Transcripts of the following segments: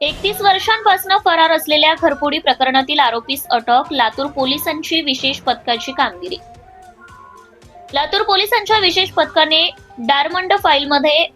एकतीस वर्षांपासून फरार असलेल्या घरफोडी प्रकरणातील आरोपीस अटक लातूर पोलिसांची विशेष पथकाची कामगिरी. लातूर पोलिसांच्या विशेष पथकाने डारमंड फाईलमध्ये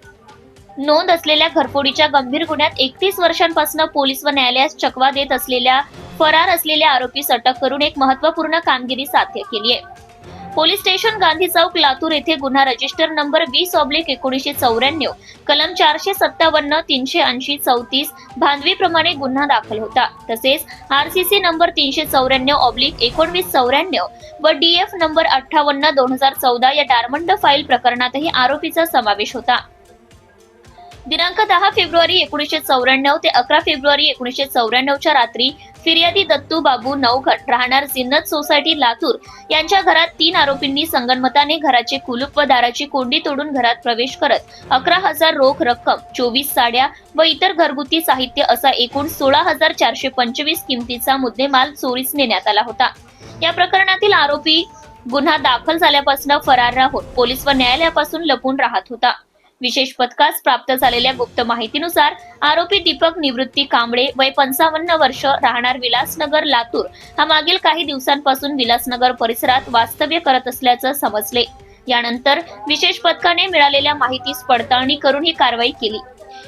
नोंद असलेल्या घरफोडीच्या गंभीर गुन्ह्यात एकतीस वर्षांपासून पोलीस व न्यायालयास चकवा देत असलेल्या फरार असलेल्या आरोपीस अटक करून एक महत्त्वपूर्ण कामगिरी साध्य केली आहे. पोलीस स्टेशन गांधी चौक लातूर येथे गुन्हा रजिस्टर नंबर वीस ऑब्लिक एकोणीसशे चौऱ्याण्णव कलम चारशे सत्तावन्न तीनशे ऐंशी चौतीस भांडवीप्रमाणे गुन्हा दाखल होता. तसेच आरसीसी नंबर तीनशे चौऱ्याण्णव ऑब्लिक एकोणवीस चौऱ्याण्णव व डीएफ नंबर अठ्ठावन्न दोन हजार चौदा या डायमंड फाईल प्रकरणातही आरोपीचा समावेश होता. दिनांक दहा फेब्रुवारी एकोणीसशे चौऱ्याण्णव ते अकरा फेब्रुवारी एकोणीसशे चौऱ्याण्णवच्या रात्री फिर्यादी दत्तू बाबू नवघट राहणार जिन्नत सोसायटी लातूर यांच्या घरात तीन आरोपींनी संगणमताने घराचे कुलूप व दाराची कोंडी तोडून घरात प्रवेश करत अकरा हजार रोख रक्कम चोवीस साड्या व इतर घरगुती साहित्य असा एकूण सोळा हजार चारशे पंचवीस किमतीचा मुद्देमाल चोरीस नेण्यात आला होता. या प्रकरणातील आरोपी गुन्हा दाखल झाल्यापासून फरार राहून पोलीस व न्यायालयापासून लपून राहत होता. विशेष पथकास प्राप्त झालेल्या गुप्त माहितीनुसार आरोपी दीपक निवृत्ती कांबळे वय पंचावन्न वर्ष राहणार विलासनगर लातूर. हा मागील काही दिवसांपासून विलासनगर परिसरात वास्तव्य करत असल्याचं समजले. यानंतर विशेष पथकाने मिळालेल्या माहितीस पडताळणी करून ही कारवाई केली.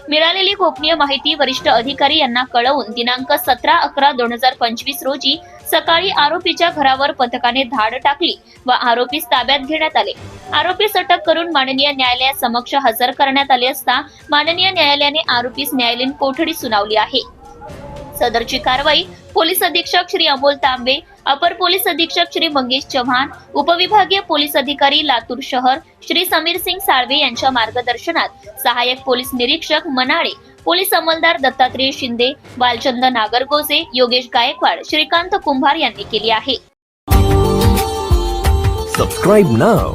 मिळालेली गोपनीय माहिती वरिष्ठ अधिकारी यांना कळवून दिनांक सतरा अकरा दोन हजार पंचवीस रोजी सकाळी आरोपीच्या घरावर पथकाने धाड टाकली व आरोपीस ताब्यात घेण्यात आले. आरोपीस अटक करून माननीय न्यायालयासमक्ष हजर करण्यात आले असता माननीय न्यायालयाने आरोपीस न्यायालयीन कोठडी सुनावली आहे. सदरची कारवाई पोलीस अधीक्षक श्री अमोल तांबे अपर पोलीस अधीक्षक श्री मंगेश चव्हाण उपविभागीय पोलीस अधिकारी लातूर शहर श्री समीर सिंग साळवे यांच्या मार्गदर्शनात सहाय्यक पोलीस निरीक्षक मनाळे पोलीस अंमलदार दत्तात्रेय शिंदे बालचंद नागरगोजे योगेश गायकवाड श्रीकांत कुंभार यांनी केली आहे. Subscribe now